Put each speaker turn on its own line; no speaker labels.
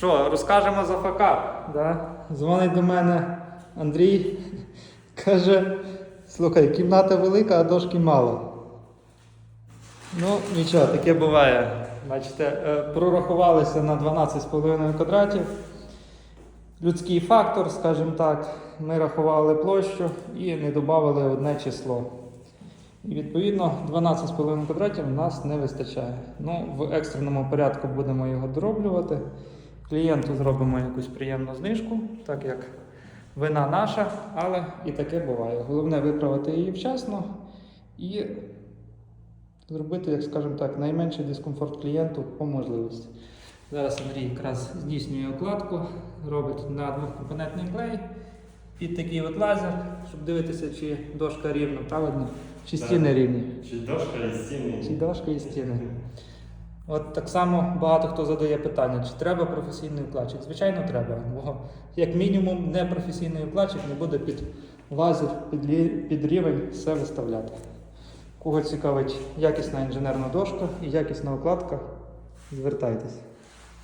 Що, розкажемо за факап. Да? Дзвонить до мене Андрій, каже: слухай, кімната велика, а дошки мало. Ну, нічого, таке буває. Бачите, е, прорахувалися на 12,5 квадратів. Людський фактор, скажімо так, ми рахували площу і не додали одне число. І відповідно 12,5 квадратів у нас не вистачає. Ну, в екстреному порядку будемо його дороблювати. Клієнту зробимо якусь приємну знижку, так як вина наша, але і таке буває. Головне виправити її вчасно і зробити, як скажемо так, найменший дискомфорт клієнту по можливості. Зараз Андрій якраз здійснює окладку, робить на двохкомпонентний клей під такий от лазер, щоб дивитися, чи дошка рівна, правильно, чи стіни рівні.
Чи дошка і стіни?
Чи дошка і стіни. От так само багато хто задає питання, чи треба професійний вкладчик. Звичайно, треба. Бо як мінімум непрофесійний вкладчик не буде під лазер, під, рівень все виставляти. Кого цікавить якісна інженерна дошка і якісна укладка, звертайтеся.